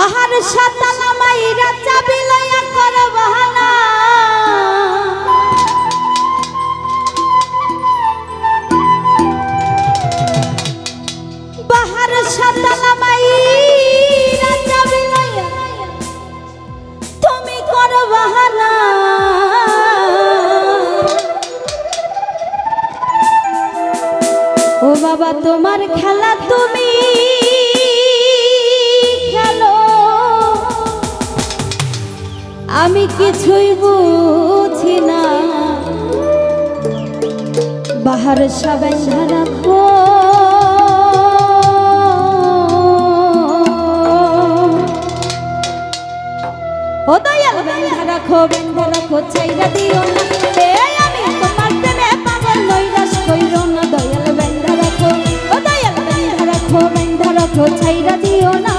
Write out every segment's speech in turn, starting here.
বাহার সাতালা মাইরা চাবি লইয়া কর বাহানা। বাহার সাতালা মাইরা চাবি লইয়া তুমি কর বাহানা। ও বাবা তোমার আমি কিছুই বুঝি না। বাহার সবাই রাখো দয়াল বেন্ধা রাখো বেন্ধা রাখো চাইরা ও দয়াল বেন্ধা রাখো বেন্ধা রাখো দিও না।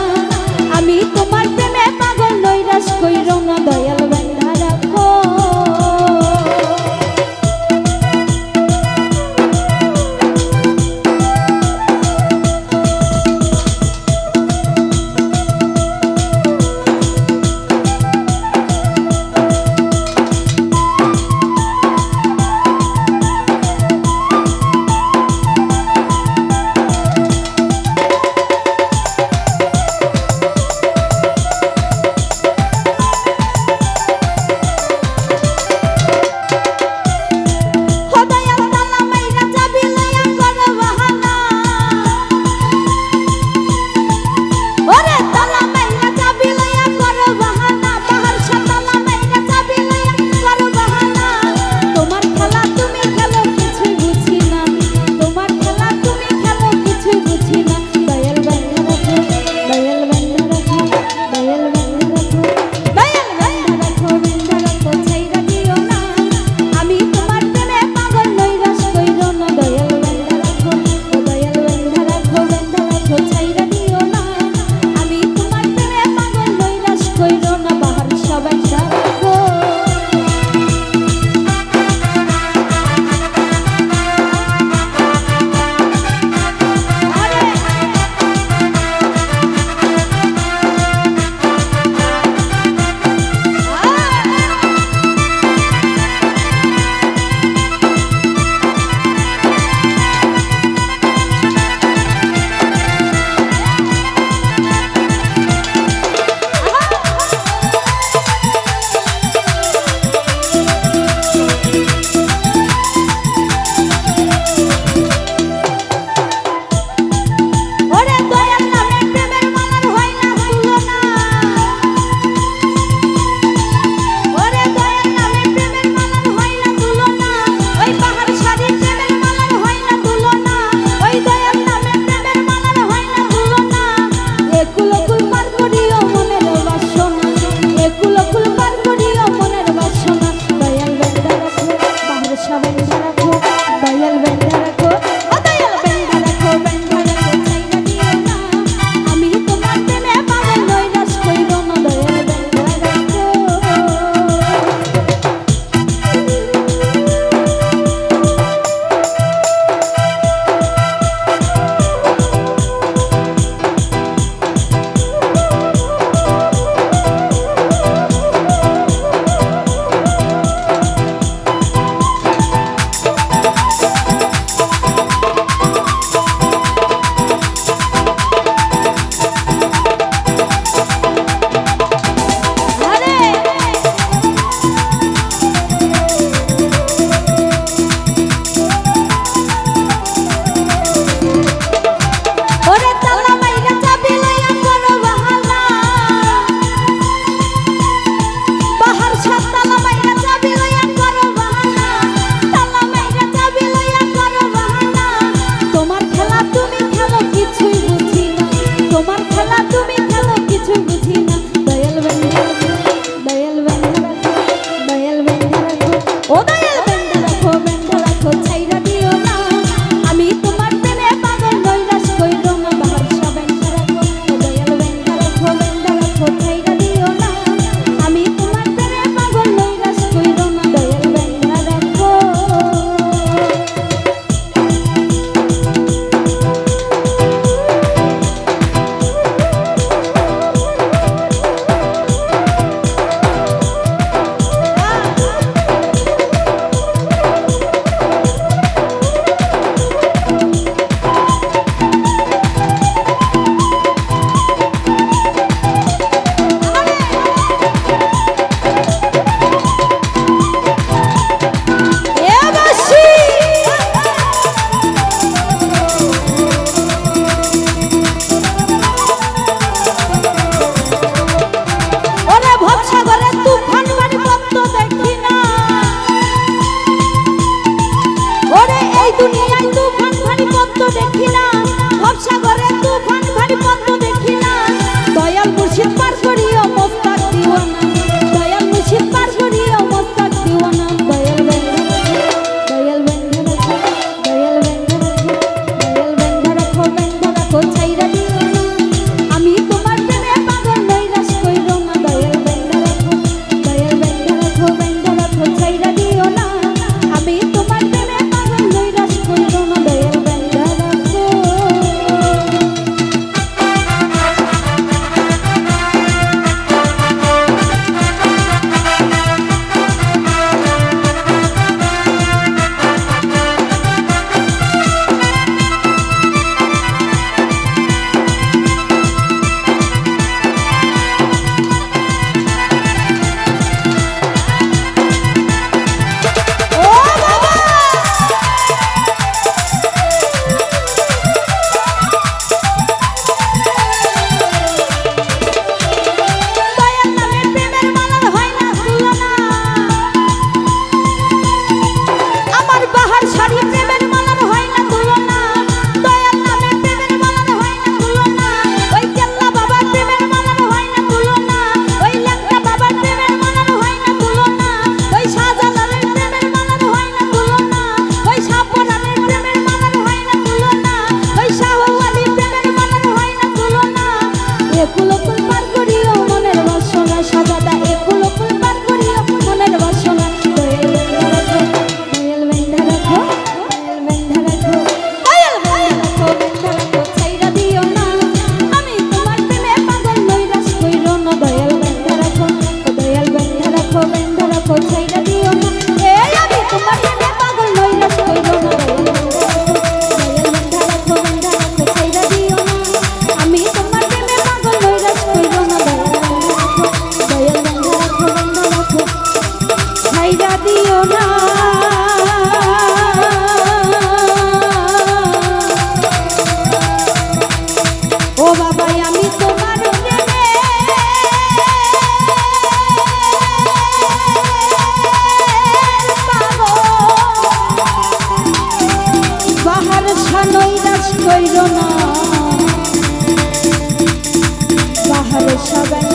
সবাই